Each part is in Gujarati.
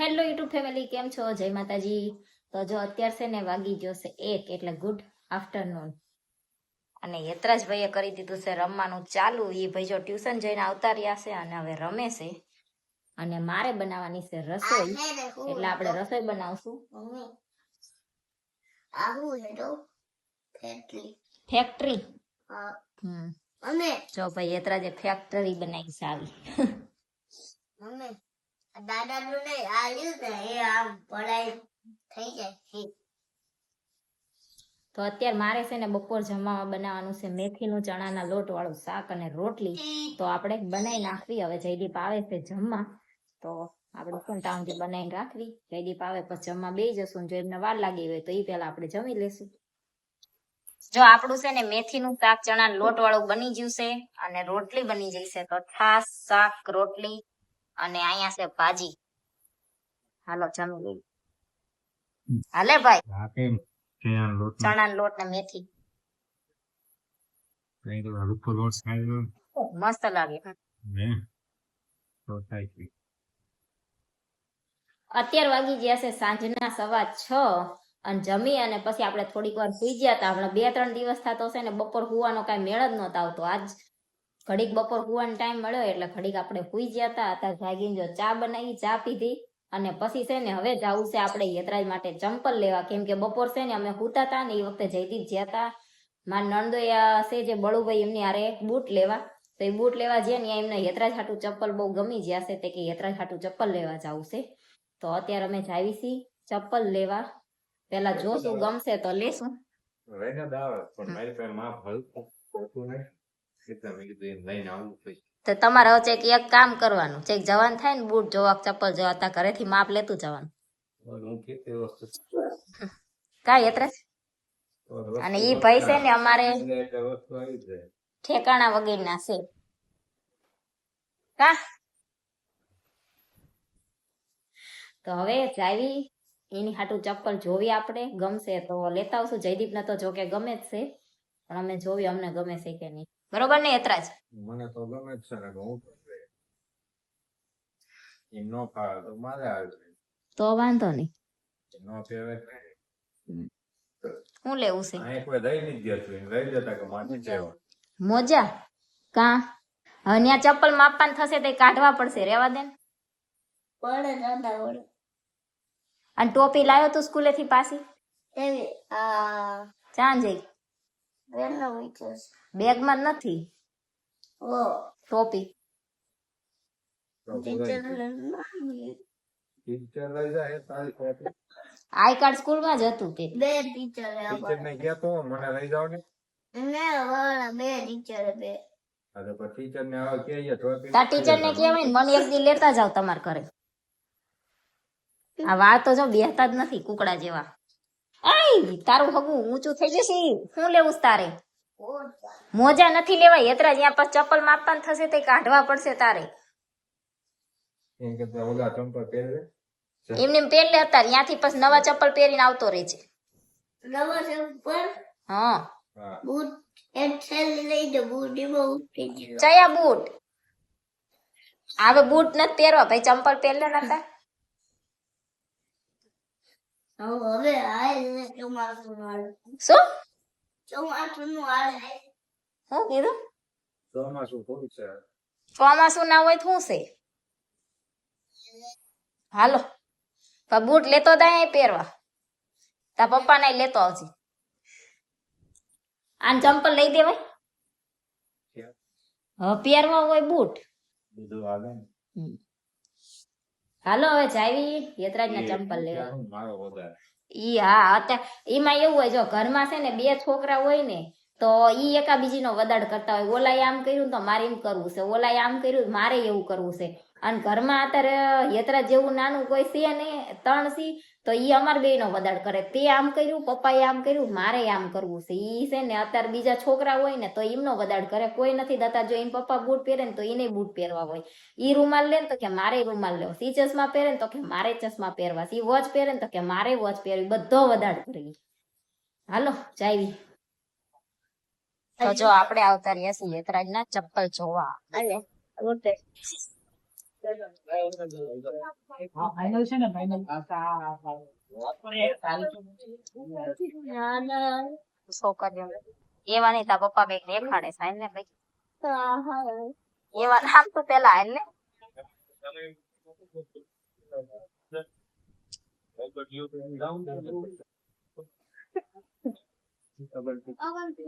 હેલો યુટ્યુબ ફેમિલી કેમ છો? જય માતાજી. તો જો અત્યાર છે ને વાગી ગયો છે એક એટલે ગુડ આફ્ટરનૂન અને યતરાજભાઈએ કરી દીધું છે રમવાનું ચાલુ. એ ભાઈ જો ટ્યુશન જઈને આવતા રહ્યા છે અને હવે રમે છે. અને મારે બનાવવાની છે રસોઈ. એટલે આપણે રસોઈ બનાવશું. ફેક્ટરી હમ. જો ભાઈ યતરાજે ફેક્ટરી બનાવી છે આવી. અમે દાદા નું નહીં, આ ને, એ આમ પડાઈ થઈ જાય તો અત્યારે મારે છે ને બપોર જમવામાં બનાવવાનું છે મેથીનું ચણાના લોટ વાળું શાક અને રોટલી. તો આપણે બનાવી નાખવી, હવે જયદીપ આવે છે જમવા. તો આપણે કોણ ટાઉનથી બનાવી રાખવી? જયદીપ આવે પછી જમવા બે જશું જો એમને વાર લાગી હોય તો એ પેલા આપણે જમી લેશું. જો આપણું છે ને મેથીનું શાક ચણા લોટ વાળું બની ગયું અને રોટલી બની ગઈ છે. તો છાસ શાક, રોટલી અને અહીંયા છે ભાજી. હાલો જમી લઈએ હાલે ભાઈ? હા કેમ? ચણાનો લોટ ચણા લોટ ને મેથી. કઈ તો રૂપો લોટ ખાઈ મસ્ત લાગે. ને? તો થાય છે. અત્યાર વાગી ગયા છે સાંજના સવા છ અને જમી અને પછી આપણે થોડીક વાર સુઈ ગયા હતા. હમણાં બે ત્રણ દિવસ થતો છે ને બપોર હુવાનો કાંઈ મેળ જ નહોતો આવતો. આજ ઘડીક બપોર કુવાનો ટાઈમ મળ્યો એટલે ઘડીક આપણે સુઈ ગયા હતા અત્યારે જાગીને જો ચા બનાવી ચા પીધી અને પછી છે ને હવે જવું છે આપણે યતરાજ માટે ચંપલ લેવા. કેમ કે બપોર છે ને અમે સૂતા હતા ને એ વખતે જયદીપ જ્યાં હતા. મારા નણદોયા છે જે બળુભાઈ એમની આરે બૂટ લેવા તો એ બૂટ લેવા જ્યાં ને એમને યતરાજ હાટું ચપ્પલ બહુ ગમી જ્યાં છે તે કે યતરાજ હાટું ચપ્પલ લેવા જવું છે. તો અત્યારે અમે જાવી છી ચપ્પલ લેવા. પેલા જોશું ગમશે તો લેશું. પણ મારી તો તમારે હવે ચેક એક કામ કરવાનું. ચેક જવાન થાય ને બૂટ જોવા ચપ્પલ જોવા તા ઘરેથી માપ લેતું જવાનું. કાંઈ યતરાજ અને ઈ ભાઈ છે ને અમારે એટલે ઠેકાણા વગેરેના છે. કા? તો હવે જાવી. એની હાટું ચપ્પલ જોવી આપણે. ગમશે તો લેતા આવશું. જયદીપને તો જો કે ગમે જ છે. પણ અમે જોવી અમને ગમે છે કે નહીં. બરોબર ને યતરાજ? મને તો ગમે જ છે ને હું એમ નો ફાવે તો મારે આવે તો વાંધો નહીં. નો ફેવે હું લેવું છે? અહીં કોઈ દઈ નહીં જતું એને લઈ જતા કે મારે જેવા મોજા? કા? હવે ત્યાં ચપ્પલ માપવાનું થશે તે કાઢવા પડશે રેવા દે. પડે દાદા પડે. અને ટોપી લાવ્યો તું સ્કૂલેથી પાછી? એવી આ ચાં જઈ. વેલો વિચાર બેગમાં નથી. ટોપી આઈ કાર્ડ સ્કૂલમાં જ હતું તે. બે ટીચર ટીચર ને કહેતો મને લઈ જાવ ને. ને વાળા બે ટીચર બે. અરે પણ ટીચર ને હવે કહીએ તો તાર ટીચર ને કહેવાય મને એક દી લેતા જાવ તમાર ઘરે. આ વાળ તો જો બેહતા જ નથી કુકડા જેવા. આય તારું હગું ઊંચું થઈ જશે. શું લેવું તારે? મોજા નથી લેવા યત્રા જ્યાં પછી ચપ્પલ માપવાનું થશે તે કાઢવા પડશે તારે. એમ કે તો ઓલા ચંપલ પહેરે એમને એમ પહેરલે હતા ત્યાંથી પછી નવા ચપ્પલ પહેરીને આવતો રહે છે. નવા ચપ્પલ? હા. બૂટ? એક્સેલ લઈ દો બૂટ એમાં ઉતરી ચયા બૂટ? હવે બૂટ નથી પહેરવા. ભાઈ ચંપલ પહેરલે નતા? હવે ચોમાસું વાળું શું ચોમાસું નું આવે શું કીધું ચોમાસું થોડું છે ચોમાસું ના હોય શું છે હાલો બુટ લેતો જાય પહેરવા તા પપ્પા ને લેતો આવજે આને ચંપલ લઈ દેવાય હવે પહેરવા હોય બૂટ બધું આવે ને હાલો હવે જાવી યતરાજ ના ચંપલ લેવા. ઈ હા અત્યારે એમાં એવું હોય જો ઘરમાં છે ને બે છોકરા હોય ને તો ઈ એકા બીજીનો વદાડ કરતા હોય. ઓલાએ આમ કર્યું તો મારે એમ કરવું છે. ઓલાએ આમ કર્યું મારે એવું કરવું છે. અને ઘરમાં અત્યારે યતરા જેવું નાનું કોઈ છે ને ત્રણ સી તો ઈ અમાર બે નો વદાડ કરે. તે આમ કર્યું પપ્પાએ આમ કર્યું મારે આમ કરવું છે. ઈ છે ને અત્યારે બીજા છોકરા હોય ને તો એમનો વદાડ કરે. કોઈ નથી દતા જો એમ પપ્પા બૂટ પહેરે ને તો એને બૂટ પહેરવા હોય. ઈ રૂમાલ લે ને તો કે મારે રૂમાલ લેવો સી ચશ્મા પહેરે ને તો કે મારે ચશ્મા પહેરવા સી વોચ પહેરે ને તો કે મારે વોચ પહેરવી બધો વદાડ કરવી હાલો જાવી તો જો આપણે આવતા રહ્યા છીએ. ચપ્પલ જોવા. અલે ઓટે છોકરીઓ એવા નહીં તા પપ્પા કંઈક દેખાડે સાઈન ને ભાઈ એવા નામ તો પેલા ને હા વાંચો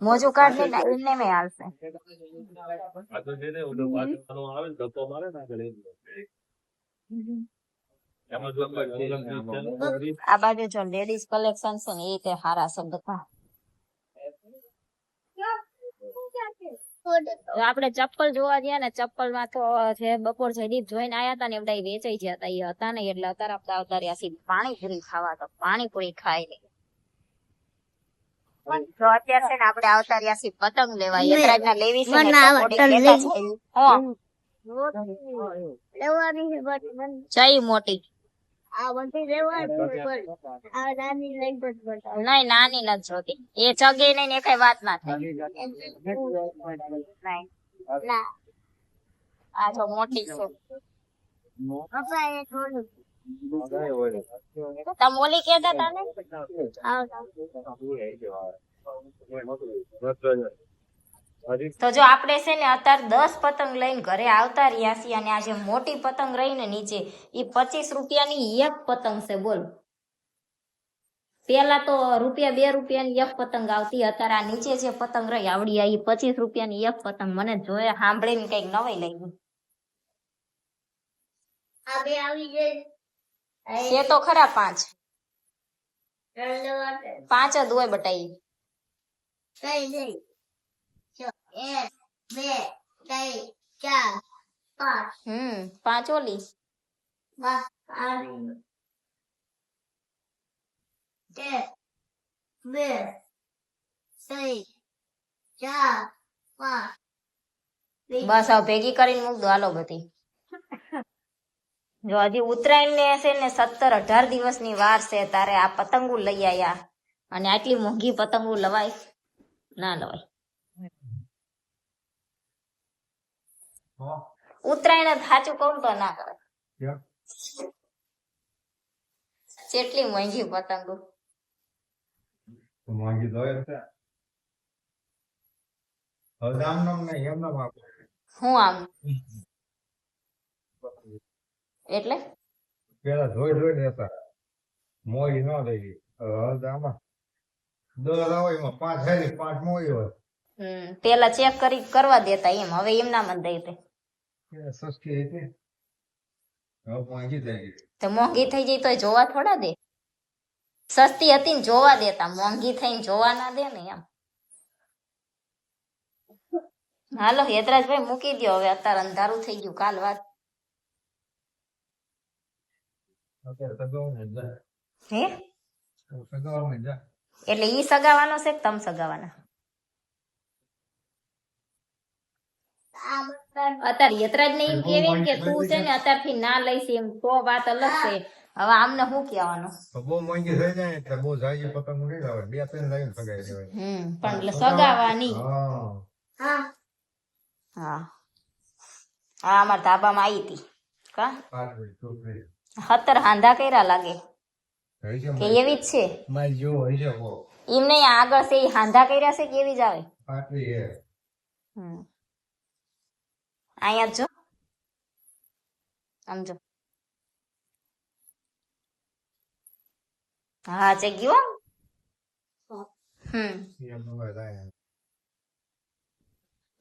મોજું કાઢ ને એમને મેં હાલશે. આ બાજુ જો લેડીઝ કલેક્શન છે ને એ તે સારા છે બધા જો આપણે ચપ્પલ જોવા ગયા ને ચપ્પલમાં તો જે બપોર જયદીપ જોઈને આયા હતા ને બધા વેચાઈ ગયા હતા એ હતા ને એટલે અત્યારે આપણે આવતા રહ્યા છીએ પાણીપુરી ખાવા તો પાણીપુરી ખાઈ લે. જો અત્યારે છે ને આપણે આવતા રહ્યા છીએ પતંગ લેવા. ના છે લેવાની છે જઈ મોટી. નહીં નાની નથી જોતી. એ ચગે નહીં ને કઈ વાત ના થાય. આ તો મોટી છે. તમે ઓલી કેતા હતા ને? તો જો આપણે છે ને અત્યારે દસ પતંગ લઈને ઘરે આવતા રહ્યા છીએ અને આ જે મોટી પતંગ રહી ને નીચે એ પચીસ રૂપિયાની એક પતંગ છે બોલ. પેલા તો રૂપિયા બે રૂપિયાની એક પતંગ આવતી અત્યારે આ નીચે જે પતંગ રહી આવડી આ પચીસ રૂપિયાની એક પતંગ. મને જોયા સાંભળીને કંઈક નવાઈ લઈ ગયું આ બે આવી જાય છે તો ખરા પાંચ. પાંચ જ હોય બટાઈ. કઈ નહીં જો બસ, હવે ભેગી કરીને મૂક દો, હાલો બધી. જો હજી ઉત્તરાયણ ને છે ને સત્તર અઢાર દિવસની વાર છે, તારે આ પતંગો લઈ આયા. અને આટલી મોંઘી પતંગો લવાય? ના લવાય. ઉત્તરાયણ સાચું કહું તો ના કરાય. કેટલી મોંઘી પતંગો. મોંઘી આપો હું આમ? એટલે? પેલા જોઈ જોઈ લેતા મોઈ ન લઈ હવે તો આમાં આવે એમાં પાંચ હેરી પાંચ મોઈ હોય. હમ પેલા ચેક કરી કરવા દેતા એમ હવે એમ ના જ દઈ તો મોંઘી થઈ જઈ તો જોવા થોડા દે. સસ્તી હતી ને જોવા દેતા મોંઘી થઈને જોવા ના દે ને એમ. હાલો હેતરાજભાઈ મૂકી દો હવે અત્યારે અંધારું થઈ ગયું કાલ વાત. હે? એટલે ઈ સગાવાનો છે કે તમ સગાવાના આ બધા અત્યારે યતરાજ ને એમ કેવી કે તું છે ને અત્યારથી ના લઈશ એમ. તો વાત અલગ છે. હવે આમને શું કહેવાનું? બહુ મોંઘી થઈ જાય એટલે બહુ જાજી પતંગ ઉડી લાવે બે ત્રણ લઈને સગાઈ દેવાય હમ પણ સગાવાની. હા. હા. હા. અમારા ધાબામાં આવી હતી. કા? પાટવી હાંધા કર્યા લાગે. કે એવી જ છે? મારી જો હોય છે એમને એમ નહીં આગળ છે એ હાંધા કર્યા છે કે એવી જ આવે? પાટવી હમ. અહીંયા જો સમજો હા છે ગયો હમ. ન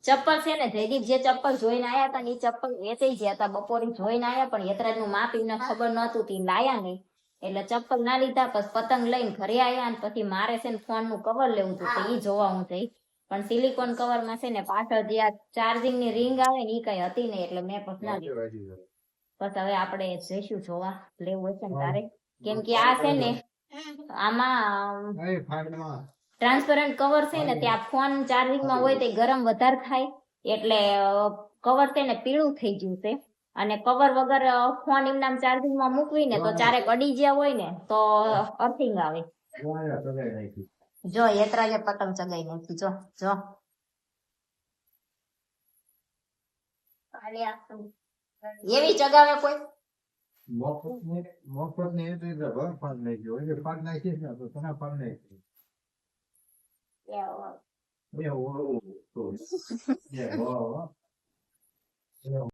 ચપ્પલ છે ને, જયદીપ જે ચપ્પલ જોઈને આયા હતા ને એ ચપ્પલ વેચાઈ ગયા હતા બપોરે જોઈને આયા પણ યતરાજનું માપ એમને ખબર નતું તી લાયા નહીં. એટલે ચપ્પલ ના લીધા, પછી પતંગ લઈને ઘરે આયા અને પછી મારે છે ને ફોનનું કવર લેવું હતું તો ઈ જોવા હું જઈ. પણ સિલિકોન કવરમાં છે ને પાછળ જે આ ચાર્જિંગની રિંગ આવે ને એ કઈ હતી નહીં એટલે મેં પછી ના લીધું બસ હવે આપણે જઈશું જોવા લેવું હશે ને તારે? કેમ કે આ છે ને આમાં એ ટ્રાન્સપરન્ટ કવર છે ને ત્યાં ફોન ચાર્જિંગમાં હોય તે ગરમ વધારે થાય એટલે કવર છે ને પીળું થઈ ગયું છે. અને કવર વગર ફોન એમના ચાર્જિંગમાં મૂકવી ને તો ચારેક અડી ગયા હોય ને તો અર્થિંગ આવે. જો યતરાજે પતંગ ચગાઈ નાખી જો જો એવી ચગાવે કોઈ મફત ને એ તો એટલે ભર નાખ્યો એટલે ને તો તને નાખી